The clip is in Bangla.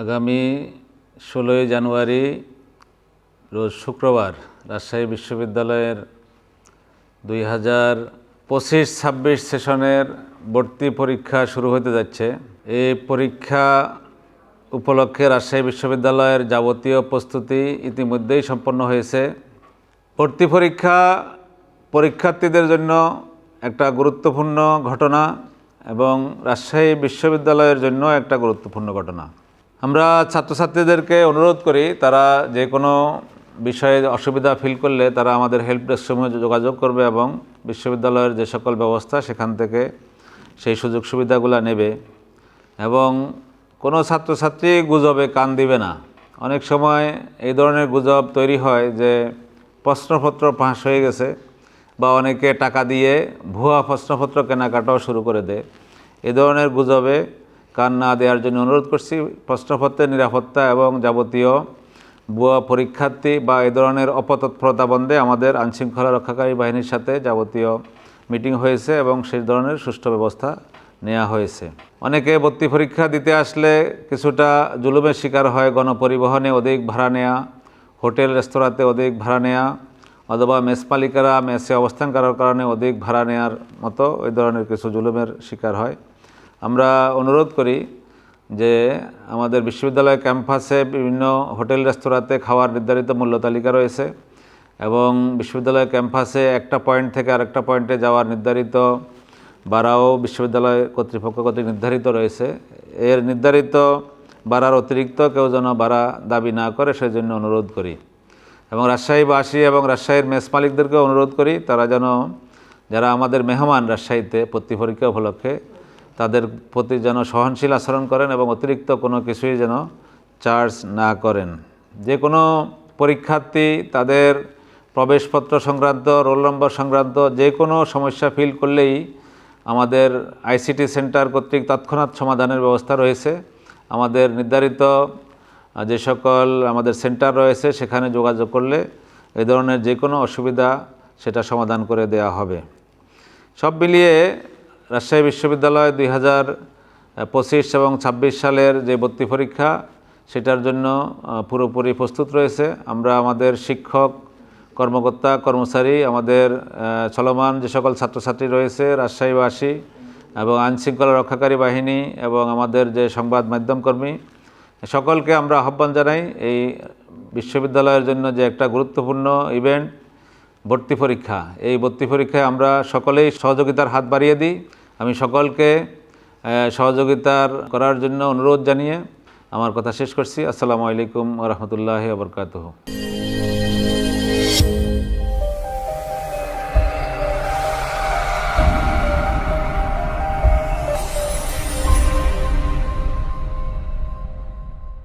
আগামী ষোলোই জানুয়ারি, রোজ শুক্রবার রাজশাহী বিশ্ববিদ্যালয়ের দুই হাজার পঁচিশ ছাব্বিশ সেশনের ভর্তি পরীক্ষা শুরু হতে যাচ্ছে। এই পরীক্ষা উপলক্ষে রাজশাহী বিশ্ববিদ্যালয়ের যাবতীয় প্রস্তুতি ইতিমধ্যেই সম্পন্ন হয়েছে। ভর্তি পরীক্ষা পরীক্ষার্থীদের জন্য একটা গুরুত্বপূর্ণ ঘটনা এবং রাজশাহী বিশ্ববিদ্যালয়ের জন্য একটা গুরুত্বপূর্ণ ঘটনা। আমরা ছাত্রছাত্রীদেরকে অনুরোধ করি, তারা যে কোনো বিষয়ে অসুবিধা ফিল করলে তারা আমাদের হেল্প ডেস্ক সমূহে যোগাযোগ করবে এবং বিশ্ববিদ্যালয়ের যে সকল ব্যবস্থা সেখান থেকে সেই সুযোগ সুবিধাগুলো নেবে। এবং কোনো ছাত্রছাত্রী গুজবে কান দিবে না। অনেক সময় এই ধরনের গুজব তৈরি হয় যে প্রশ্নপত্র ফাঁস হয়ে গেছে বা অনেকে টাকা দিয়ে ভুয়া প্রশ্নপত্র কেনাকাটাও শুরু করে দেয়। এ ধরনের গুজবে কান না দেওয়ার জন্য অনুরোধ করছি প্রশ্নপত্রের নিরাপত্তা এবং যাবতীয় ভুয়া পরীক্ষার্থী বা এ ধরনের অপতৎপরতা বন্ধে আমাদের আইনশৃঙ্খলা রক্ষাকারী বাহিনীর সাথে যাবতীয় মিটিং হয়েছে এবং সেই ধরনের সুষ্ঠু ব্যবস্থা নেওয়া হয়েছে। অনেকে ভর্তি পরীক্ষা দিতে আসলে কিছুটা জুলুমের শিকার হয়, গণপরিবহনে অধিক ভাড়া নেওয়া হোটেল, রেস্তোরাঁতে অধিক ভাড়া নেওয়া অথবা মেস মালিকারা মেসে অবস্থান করার কারণে অধিক ভাড়া নেওয়ার মতো ওই ধরনের কিছু জুলুমের শিকার হয়। আমরা অনুরোধ করি যে আমাদের বিশ্ববিদ্যালয় ক্যাম্পাসে বিভিন্ন হোটেল, রেস্তোরাঁতে খাওয়ার নির্ধারিত মূল্য তালিকা রয়েছে এবং বিশ্ববিদ্যালয় ক্যাম্পাসে একটা পয়েন্ট থেকে আরেকটা পয়েন্টে যাওয়ার নির্ধারিত ভাড়াও বিশ্ববিদ্যালয় কর্তৃপক্ষ কর্তৃক নির্ধারিত রয়েছে। এর নির্ধারিত ভাড়ার অতিরিক্ত কেউ যেন ভাড়া দাবি না করে সেই জন্য অনুরোধ করি। এবং রাজশাহীবাসী এবং রাজশাহীর মেস মালিকদেরকে অনুরোধ করি, তারা যেন, যারা আমাদের মেহমান রাজশাহীতে ভর্তি পরীক্ষা উপলক্ষে তাদের প্রতি যেন সহনশীল আচরণ করেন এবং অতিরিক্ত কোনো কিছুই যেন চার্জ না করেন। যে কোনো পরীক্ষার্থী তাদের প্রবেশপত্র সংক্রান্ত, রোল নম্বর সংক্রান্ত যে কোনো সমস্যা ফিল করলেই আমাদের আইসিটি সেন্টার কর্তৃক তৎক্ষণাৎ সমাধানের ব্যবস্থা রয়েছে। আমাদের নির্ধারিত যে সকল আমাদের সেন্টার রয়েছে সেখানে যোগাযোগ করলে এ ধরনের যে কোনো অসুবিধা সেটা সমাধান করে দেওয়া হবে। সব মিলিয়ে রাজশাহী বিশ্ববিদ্যালয় দুই হাজার পঁচিশ এবং ছাব্বিশ সালের যে ভর্তি পরীক্ষা, সেটার জন্য পুরোপুরি প্রস্তুত রয়েছে। আমরা আমাদের শিক্ষক, কর্মকর্তা, কর্মচারী, আমাদের চলমান যে সকল ছাত্রছাত্রী রয়েছে, রাজশাহীবাসী এবং আইনশৃঙ্খলা রক্ষাকারী বাহিনী এবং আমাদের যে সংবাদ মাধ্যম কর্মী, সকলকে আমরা আহ্বান জানাই এই বিশ্ববিদ্যালয়ের জন্য যে একটা গুরুত্বপূর্ণ ইভেন্ট, ভর্তি পরীক্ষা। এই ভর্তি পরীক্ষায় আমরা সকলেই সহযোগিতার হাত বাড়িয়ে দিই। আমি সকলকে সহযোগিতার করার জন্য অনুরোধ জানিয়ে আমার কথা শেষ করছি। আসসালামু আলাইকুম রহমতুল্লাহ বরকাতহ।